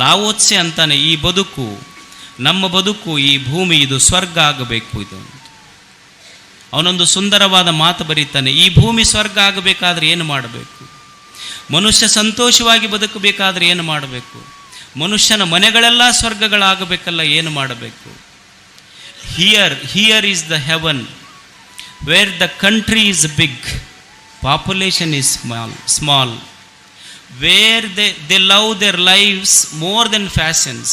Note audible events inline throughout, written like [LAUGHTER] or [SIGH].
ಲಾವೋತ್ಸೆ ಅಂತಾನೆ ಈ ಬದುಕು, ನಮ್ಮ ಬದುಕು, ಈ ಭೂಮಿ, ಇದು ಸ್ವರ್ಗ ಆಗಬೇಕು ಇದು. ಅವನೊಂದು ಸುಂದರವಾದ ಮಾತು ಬರೀತಾನೆ, ಈ ಭೂಮಿ ಸ್ವರ್ಗ ಆಗಬೇಕಾದ್ರೆ ಏನು ಮಾಡಬೇಕು? ಮನುಷ್ಯ ಸಂತೋಷವಾಗಿ ಬದುಕಬೇಕಾದ್ರೆ ಏನು ಮಾಡಬೇಕು? ಮನುಷ್ಯನ ಮನೆಗಳೆಲ್ಲ ಸ್ವರ್ಗಗಳಾಗಬೇಕಲ್ಲ, ಏನು ಮಾಡಬೇಕು? Here here is the heaven where the country is big population is small small where they, they love their lives more than fashions,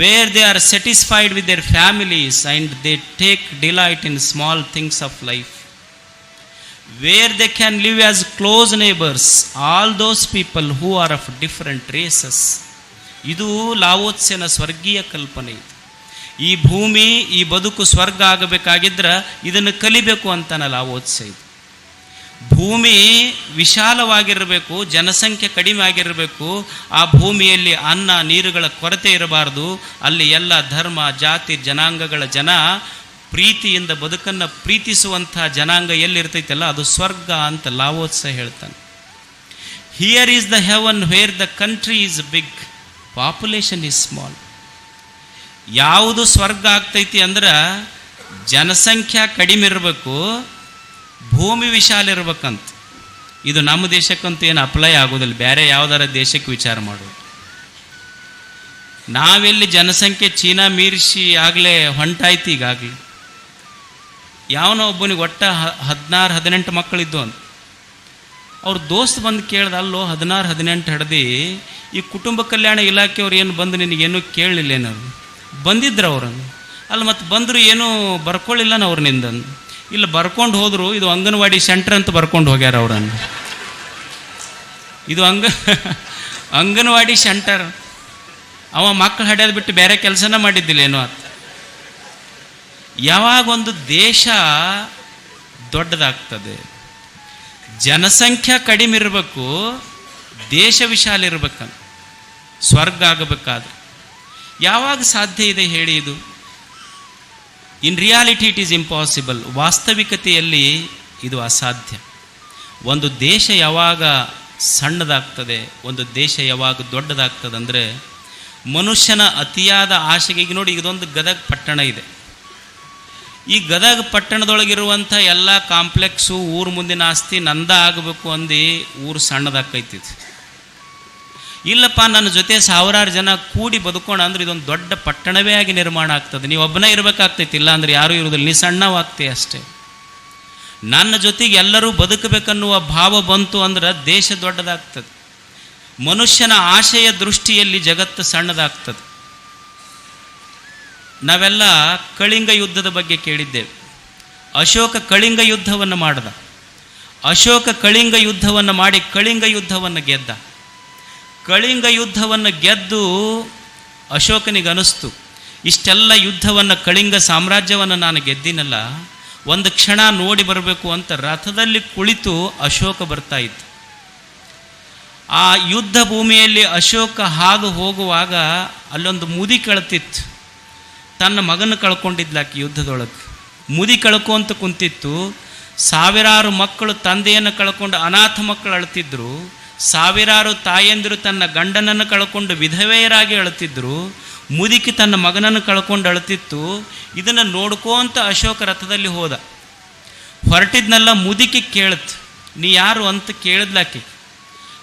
where they are satisfied with their families and they take delight in small things of life, where they can live as close neighbors, all those people who are of different races. ಇದು ಲಾವೋತ್ಸೆನ ಸ್ವರ್ಗೀಯ ಕಲ್ಪನೆ ಇದು ಈ ಭೂಮಿ ಈ ಬದುಕು ಸ್ವರ್ಗ ಆಗಬೇಕಾಗಿದ್ರೆ ಇದನ್ನು ಕಲಿಬೇಕು ಅಂತಾನೆ ಲಾವೋತ್ಸೆ ಇದು ಭೂಮಿ ವಿಶಾಲವಾಗಿರಬೇಕು, ಜನಸಂಖ್ಯೆ ಕಡಿಮೆ ಆಗಿರಬೇಕು, ಆ ಭೂಮಿಯಲ್ಲಿ ಅನ್ನ, ನೀರುಗಳ ಕೊರತೆ ಇರಬಾರ್ದು. ಅಲ್ಲಿ ಎಲ್ಲ ಧರ್ಮ, ಜಾತಿ, ಜನಾಂಗಗಳ ಜನ ಪ್ರೀತಿಯಿಂದ ಬದುಕನ್ನು ಪ್ರೀತಿಸುವಂಥ ಜನಾಂಗ ಎಲ್ಲಿರ್ತೈತಲ್ಲ, ಅದು ಸ್ವರ್ಗ ಅಂತ ಲಾವೋತ್ಸ ಹೇಳ್ತಾನೆ. Here is the heaven where the country is big population is small ಯಾವುದು ಸ್ವರ್ಗ ಆಗ್ತೈತಿ ಅಂದ್ರೆ, ಜನಸಂಖ್ಯಾ ಕಡಿಮೆ ಇರಬೇಕು ಭೂಮಿ ವಿಶಾಲ ಇರ್ಬೇಕಂತ. ಇದು ನಮ್ಮ ದೇಶಕ್ಕಂತೂ ಏನು ಅಪ್ಲೈ ಆಗೋದಿಲ್ಲ. ಬೇರೆ ಯಾವುದಾರ ದೇಶಕ್ಕೆ ವಿಚಾರ ಮಾಡೋದು ನಾವೆಲ್ಲಿ ಜನಸಂಖ್ಯೆ ಚೀನಾ ಮೀರಿಸಿ ಆಗಲೇ ಹೊಂಟಾಯ್ತು ಈಗಾಗಲೇ. ಯಾವನೋ ಒಬ್ಬನಿಗೆ ಒಟ್ಟ ಹದಿನಾರು, ಹದಿನೆಂಟು ಮಕ್ಕಳಿದ್ದು ಅಂತ. ಅವ್ರ ದೋಸ್ತ್ ಬಂದು ಕೇಳ್ದ, ಅಲ್ಲೋ, ಹದಿನಾರು, ಹದಿನೆಂಟು ಹಿಡ್ದು, ಈ ಕುಟುಂಬ ಕಲ್ಯಾಣ ಇಲಾಖೆಯವ್ರು ಏನು ಬಂದು ನಿನಗೇನು ಕೇಳಲಿಲ್ಲ ಏನಾರು ಬಂದಿದ್ರು ಅವ್ರನ್ನು. ಅಲ್ಲಿ, ಮತ್ತೆ ಬಂದರು ಏನೂ ಬರ್ಕೊಳ್ಳಿಲ್ಲ ಅವ್ರನಿಂದ ಇಲ್ಲ, ಬರ್ಕೊಂಡು ಹೋದರು. ಇದು ಅಂಗನವಾಡಿ ಸೆಂಟರ್ ಅಂತ ಬರ್ಕೊಂಡು ಹೋಗ್ಯಾರ ಅವರನ್ನು. ಇದು ಅಂಗ, [LAUGHS] ಅಂಗನವಾಡಿ ಸೆಂಟರ್. ಅವ ಮಕ್ಕಳು ಹಡ್ಯೋದು ಬಿಟ್ಟು ಬೇರೆ ಕೆಲಸನ ಮಾಡಿದ್ದಿಲ್ಲ ಏನೋ ಅಂತ. ಯಾವಾಗ ಒಂದು ದೇಶ ದೊಡ್ಡದಾಗ್ತದೆ. ಜನಸಂಖ್ಯೆ ಕಡಿಮೆ ಇರಬೇಕು, ದೇಶ ವಿಶಾಲ ಇರಬೇಕಂತ ಸ್ವರ್ಗ ಆಗಬೇಕಾದ್ರೆ. ಯಾವಾಗ ಸಾಧ್ಯ ಇದೆ ಹೇಳಿ ಇದು? In reality it is impossible ವಾಸ್ತವಿಕತೆಯಲ್ಲಿ ಇದು ಅಸಾಧ್ಯ. ಒಂದು ದೇಶ ಯಾವಾಗ ಸಣ್ಣದಾಗ್ತದೆ, ಒಂದು ದೇಶ ಯಾವಾಗ ದೊಡ್ಡದಾಗ್ತದೆ ಅಂದರೆ, ಮನುಷ್ಯನ ಅತಿಯಾದ ಆಶೆಗೆ ಈಗ ನೋಡಿ ಇದೊಂದು ಗದಗ ಪಟ್ಟಣ ಇದೆ. ಈ ಗದಗ ಪಟ್ಟಣದೊಳಗಿರುವಂಥ ಎಲ್ಲ ಕಾಂಪ್ಲೆಕ್ಸು ಊರು ಮುಂದಿನ ಆಸ್ತಿ ನಂದ ಆಗಬೇಕು ಅಂದು ಊರು ಸಣ್ಣದಾಕೈತಿ ಇಲ್ಲಪ್ಪ, ನನ್ನ ಜೊತೆ ಸಾವಿರಾರು ಜನ ಕೂಡಿ ಬದುಕೋಣ ಅಂದ್ರೆ ಇದೊಂದು ದೊಡ್ಡ ಪಟ್ಟಣವೇ ಆಗಿ ನಿರ್ಮಾಣ ಆಗ್ತದೆ. ನೀವು ಒಬ್ಬನೇ ಇರಬೇಕಾಗ್ತೈತಿ ಇಲ್ಲ ಅಂದ್ರೆ ಯಾರೂ ಇರೋದಿಲ್ಲ. ನೀ ಸಣ್ಣವಾಗ್ತೀಯ ಅಷ್ಟೇ. ನನ್ನ ಜೊತೆಗೆ ಎಲ್ಲರೂ ಬದುಕಬೇಕನ್ನುವ ಭಾವ ಬಂತು ಅಂದ್ರೆ ದೇಶ ದೊಡ್ಡದಾಗ್ತದೆ. ಮನುಷ್ಯನ ಆಶಯ ದೃಷ್ಟಿಯಲ್ಲಿ ಜಗತ್ತು ಸಣ್ಣದಾಗ್ತದೆ. ನಾವೆಲ್ಲ ಕಳಿಂಗ ಯುದ್ಧದ ಬಗ್ಗೆ ಕೇಳಿದ್ದೇವೆ. ಅಶೋಕ ಕಳಿಂಗ ಯುದ್ಧವನ್ನು ಮಾಡ್ದ. ಅಶೋಕ ಕಳಿಂಗ ಯುದ್ಧವನ್ನು ಮಾಡಿ ಕಳಿಂಗ ಯುದ್ಧವನ್ನು ಗೆದ್ದ. ಕಳಿಂಗ ಯುದ್ಧವನ್ನು ಗೆದ್ದು ಅಶೋಕನಿಗೆ ಅನಿಸ್ತು ಇಷ್ಟೆಲ್ಲ ಯುದ್ಧವನ್ನು ಕಳಿಂಗ ಸಾಮ್ರಾಜ್ಯವನ್ನು ನಾನು ಗೆದ್ದಿನಲ್ಲ, ಒಂದು ಕ್ಷಣ ನೋಡಿ ಬರಬೇಕು ಅಂತ ರಥದಲ್ಲಿ ಕುಳಿತು ಅಶೋಕ ಬರ್ತಾ ಇತ್ತು. ಆ ಯುದ್ಧ ಭೂಮಿಯಲ್ಲಿ ಅಶೋಕ ಹಾದು ಹೋಗುವಾಗ ಅಲ್ಲೊಂದು ಮುದಿ ಕಳ್ತಿತ್ತು. ತನ್ನ ಮಗನ ಕಳ್ಕೊಂಡಿದ್ಲಾಕೆ ಯುದ್ಧದೊಳಗೆ. ಮುದಿ ಕಳ್ಕೊಂತ ಕುಂತಿತ್ತು. ಸಾವಿರಾರು ಮಕ್ಕಳು ತಂದೆಯನ್ನು ಕಳ್ಕೊಂಡು ಅನಾಥ ಮಕ್ಕಳು ಅಳ್ತಿದ್ರು. ಸಾವಿರಾರು ತಾಯಂದಿರು ತನ್ನ ಗಂಡನನ್ನು ಕಳ್ಕೊಂಡು ವಿಧವೆಯರಾಗಿ ಅಳುತ್ತಿದ್ದರು. ಮುದುಕಿ ತನ್ನ ಮಗನನ್ನು ಕಳ್ಕೊಂಡು ಅಳುತ್ತಿತ್ತು. ಇದನ್ನು ನೋಡ್ಕೋಂತ ಅಶೋಕ ರಥದಲ್ಲಿ ಹೋದ. ಹೊರಟಿದ್ನೆಲ್ಲ ಮುದುಕಿ ಕೇಳತ್ ನೀ ಯಾರು ಅಂತ ಕೇಳಿದ್ಲಾಕಿ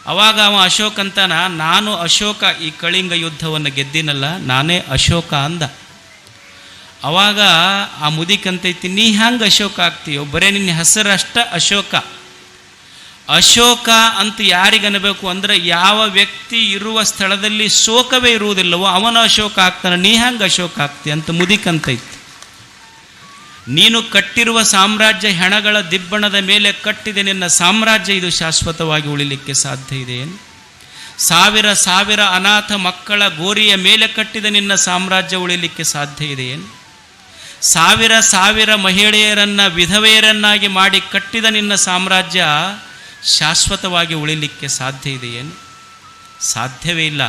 ಅವಾಗ ಅವ ಅಶೋಕ ಅಂತಾನ, ನಾನು ಅಶೋಕ, ಈ ಕಳಿಂಗ ಯುದ್ಧವನ್ನು ಗೆದ್ದಿನಲ್ಲ, ನಾನೇ ಅಶೋಕ ಅಂದ. ಅವಾಗ ಆ ಮುದಿಕಂತೈತಿ ನೀ ಹ್ಯಾಂಗೆ ಅಶೋಕ ಆಗ್ತೀಯೋ? ಬರೇ ನಿನ್ನ ಹೆಸರಷ್ಟ ಅಶೋಕ. ಅಶೋಕ ಅಂತ ಯಾರಿಗನ್ನಬೇಕು ಅಂದ್ರೆ ಯಾವ ವ್ಯಕ್ತಿ ಇರುವ ಸ್ಥಳದಲ್ಲಿ ಶೋಕವೇ ಇರುವುದಿಲ್ಲವೋ ಅವನ ಅಶೋಕ ಆಗ್ತಾನೆ, ನೀ ಹ್ಯಾಂಗೆ ಅಶೋಕ ಆಗ್ತಿ ಅಂತ ಮುದಿಕಂತೈತಿ ನೀನು ಕಟ್ಟಿರುವ ಸಾಮ್ರಾಜ್ಯ ಹೆಣಗಳ ದಿಬ್ಬಣದ ಮೇಲೆ ಕಟ್ಟಿದೆ ನಿನ್ನ ಸಾಮ್ರಾಜ್ಯ, ಇದು ಶಾಶ್ವತವಾಗಿ ಉಳಿಲಿಕ್ಕೆ ಸಾಧ್ಯ ಇದೆ ಸಾವಿರ ಸಾವಿರ ಅನಾಥ ಮಕ್ಕಳ ಗೋರಿಯ ಮೇಲೆ ಕಟ್ಟಿದ ನಿನ್ನ ಸಾಮ್ರಾಜ್ಯ ಉಳಿಲಿಕ್ಕೆ ಸಾಧ್ಯ ಇದೆ ಸಾವಿರ ಸಾವಿರ ಮಹಿಳೆಯರನ್ನು, ವಿಧವೆಯರನ್ನಾಗಿ ಮಾಡಿ ಕಟ್ಟಿದ ನಿನ್ನ ಸಾಮ್ರಾಜ್ಯ ಶಾಶ್ವತವಾಗಿ ಉಳಿಲಿಕ್ಕೆ ಸಾಧ್ಯ ಇದೆಯೇನು? ಸಾಧ್ಯವೇ ಇಲ್ಲ.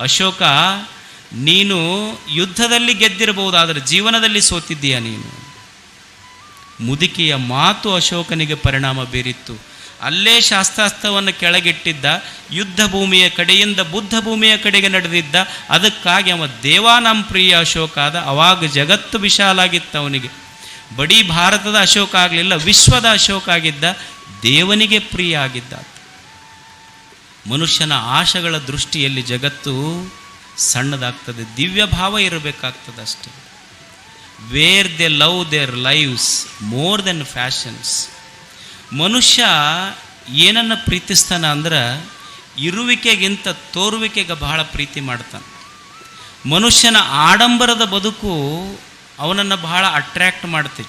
ಅಶೋಕ, ನೀನು ಯುದ್ಧದಲ್ಲಿ ಗೆದ್ದಿರಬಹುದಾದರೆ ಜೀವನದಲ್ಲಿ ಸೋತಿದ್ದೀಯ ನೀನು? ಮುದುಕಿಯ ಮಾತು ಅಶೋಕನಿಗೆ ಪರಿಣಾಮ ಬೀರಿತ್ತು. ಅಲ್ಲೇ ಶಾಸ್ತ್ರಾಸ್ತ್ರವನ್ನು ಕೆಳಗಿಟ್ಟಿದ್ದ, ಯುದ್ಧ ಭೂಮಿಯ ಕಡೆಯಿಂದ ಬುದ್ಧ ಭೂಮಿಯ ಕಡೆಗೆ ನಡೆದಿದ್ದ, ಅದಕ್ಕಾಗಿ ಅವ ದೇವಾನಂ ಪ್ರಿಯ ಅಶೋಕ ಆದ ಅವಾಗ ಜಗತ್ತು ವಿಶಾಲಾಗಿತ್ತು ಅವನಿಗೆ ಬಡೀ ಭಾರತದ ಅಶೋಕ ಆಗಲಿಲ್ಲ, ವಿಶ್ವದ ಅಶೋಕ ಆಗಿದ್ದ, ದೇವನಿಗೆ ಪ್ರಿಯ ಆಗಿದ್ದ ಮನುಷ್ಯನ ಆಶಗಳ ದೃಷ್ಟಿಯಲ್ಲಿ ಜಗತ್ತು ಸಣ್ಣದಾಗ್ತದೆ, ದಿವ್ಯ ಭಾವ ಇರಬೇಕಾಗ್ತದೆ ಅಷ್ಟೇ. Where they love there lives more than passions ಮನುಷ್ಯ ಏನನ್ನು ಪ್ರೀತಿಸ್ತಾನ ಅಂದ್ರೆ ಇರುವಿಕೆಗಿಂತ ತೋರುವಿಕೆಗೆ ಬಹಳ ಪ್ರೀತಿ ಮಾಡ್ತಾನೆ. ಮನುಷ್ಯನ ಆಡಂಬರದ ಬದುಕು ಅವನನ್ನು ಬಹಳ ಅಟ್ರ್ಯಾಕ್ಟ್ ಮಾಡ್ತೈತಿ.